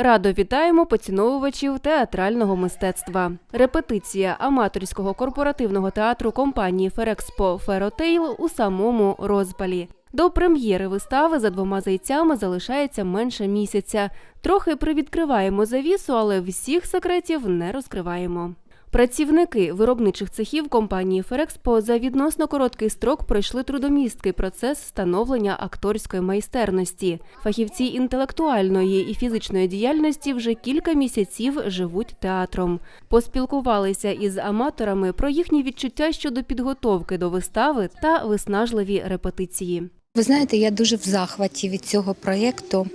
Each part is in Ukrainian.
Радо вітаємо поціновувачів театрального мистецтва. Репетиція аматорського корпоративного театру компанії Ферекспо Феротейл у самому розпалі. До прем'єри вистави за двома зайцями залишається менше місяця. Трохи привідкриваємо завісу, але всіх секретів не розкриваємо. Працівники виробничих цехів компанії Ферекспо за відносно короткий строк пройшли трудомісткий процес становлення акторської майстерності. Фахівці інтелектуальної і фізичної діяльності вже кілька місяців живуть театром. Поспілкувалися із аматорами про їхні відчуття щодо підготовки до вистави та виснажливі репетиції. Ви знаєте, я дуже в захваті від цього проєкту.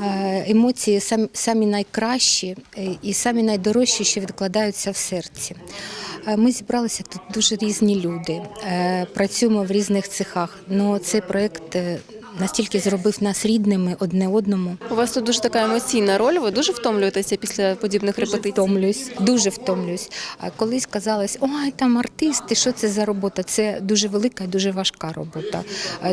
Е, Емоції самі, найкращі е, і самі найдорожчі, що відкладаються в серці. Е, Ми зібралися тут дуже різні люди, працюємо в різних цехах. але цей проєкт настільки зробив нас рідними одне одному. У вас тут дуже така емоційна роль. Ви дуже втомлюєтеся після подібних Дуже втомлююсь, дуже втомлююсь. А колись казалось, ой, там артисти, що це за робота? Це дуже велика і дуже важка робота,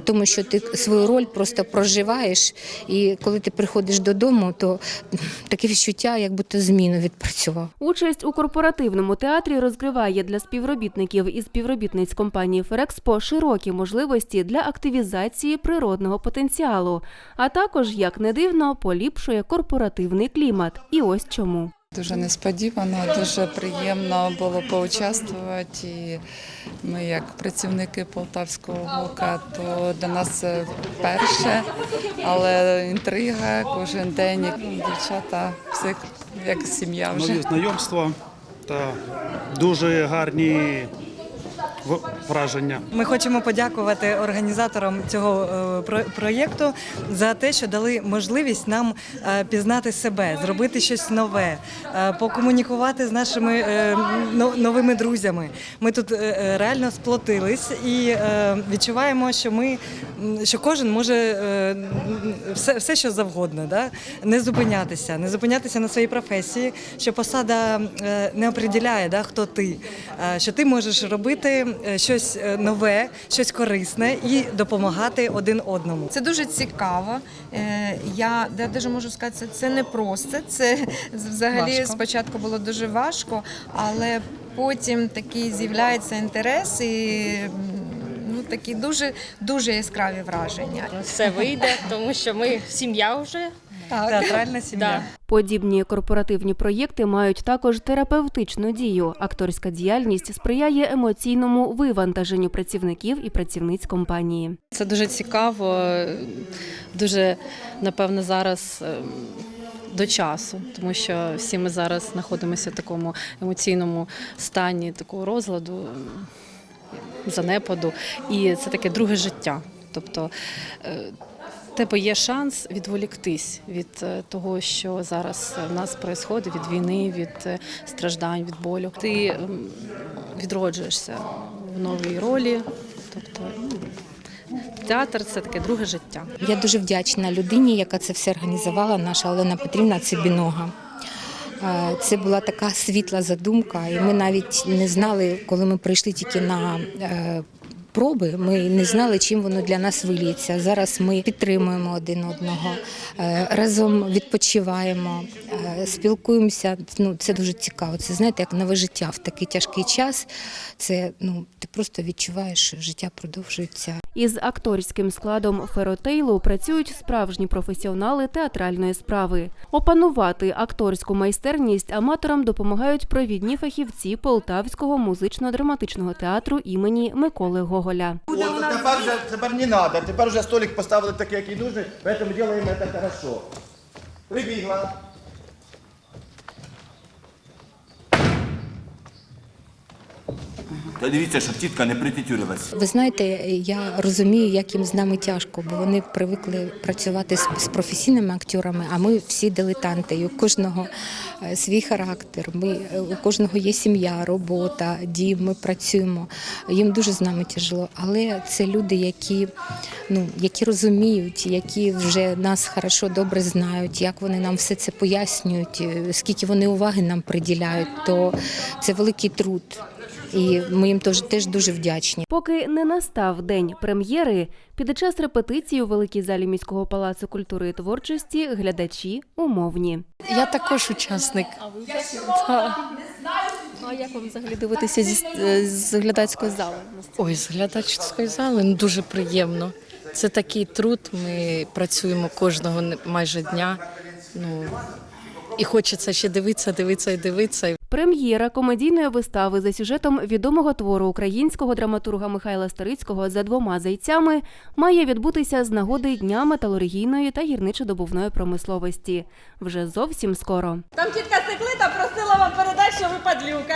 тому що ти свою роль просто проживаєш, і коли ти приходиш додому, то таке відчуття, як будто зміну відпрацював. Участь у корпоративному театрі розкриває для співробітників і співробітниць компанії Ферекспо широкі можливості для активізації природного потенціалу, а також, як не дивно, поліпшує корпоративний клімат. І ось чому. Дуже несподівано, дуже приємно було поучаствувати. І ми, як працівники Полтавського ГОКа, то для нас це вперше, але інтрига кожен день. Дівчата всі як сім'я вже. нові знайомства та дуже гарні враження. Ми хочемо подякувати організаторам цього е, про- проєкту за те, що дали можливість нам е, пізнати себе, зробити щось нове, е, покомунікувати з нашими новими друзями. Ми тут реально сплотились і відчуваємо, що ми що кожен може все, все що завгодно, да? не зупинятися, не зупинятися на своїй професії, що посада не определяє, да, хто ти, що ти можеш робити щось е, нове, щось корисне і допомагати один одному. Це дуже цікаво. Е, Я даже можу сказати, це, це не просто. Це взагалі Важко. спочатку було дуже важко, але потім такий з'являється інтерес і ну, такі дуже, дуже яскраві враження. все вийде, тому що ми сім'я вже. Театральна сім'я. Подібні корпоративні проєкти мають також терапевтичну дію. Акторська діяльність сприяє емоційному вивантаженню працівників і працівниць компанії. Це дуже цікаво, дуже напевно зараз ем, до часу, тому що всі ми зараз знаходимося в такому емоційному стані такого розладу, ем, занепаду, і це таке друге життя. Тобто е, тебе є шанс відволіктись від е, того, що зараз в нас відбувається, від війни, від е, страждань, від болю. Ти відроджуєшся в новій ролі. Тобто ну, театр це таке друге життя. Я дуже вдячна людині, яка це все організувала, наша Олена Петрівна Цибінога. Е, Це була така світла задумка, і ми навіть не знали, коли ми прийшли тільки на е, проби, ми не знали, чим воно для нас виліється. Зараз ми підтримуємо один одного, е, разом відпочиваємо, е, спілкуємося. Ну, це дуже цікаво. Це знаєте, як нове життя в такий тяжкий час. Це ну, просто відчуваєш, життя продовжується. Із акторським складом Феротейлу працюють справжні професіонали театральної справи. Опанувати акторську майстерність аматорам допомагають провідні фахівці Полтавського музично-драматичного театру імені Миколи Гоголя. От, тепер вже тепер не треба, тепер вже столик поставили такий, який нужний, поэтому робимо це хорошо. Прибігла. Та дивіться, щоб тітка не притетюрилась. Ви знаєте, я розумію, як їм з нами тяжко, бо вони привикли працювати з, з професійними акторами, а ми всі дилетанти. І у кожного е, свій характер. Ми е, у кожного є сім'я, робота, дім. Ми працюємо. Їм дуже з нами тяжело. Але це люди, які ну які розуміють, які вже нас хорошо добре знають, як вони нам все це пояснюють, е, скільки вони уваги нам приділяють. То це великий труд. І ми їм теж, теж дуже вдячні. Поки не настав день прем'єри, під час репетиції у великій залі міського палацу культури і творчості глядачі умовні. Я також учасник. А ви А як вам взагалі дивитися зі, з глядацької зали? Ой, з глядацької зали ну, дуже приємно. Це такий труд. Ми працюємо кожного не- майже дня. Ну і хочеться ще дивитися, дивитися і дивитися. Прем'єра комедійної вистави за сюжетом відомого твору українського драматурга Михайла Старицького за двома зайцями має відбутися з нагоди Дня металургійної та гірничодобувної промисловості. Вже зовсім скоро. Там тітка Секлита просила вам передати, що ви падлюка.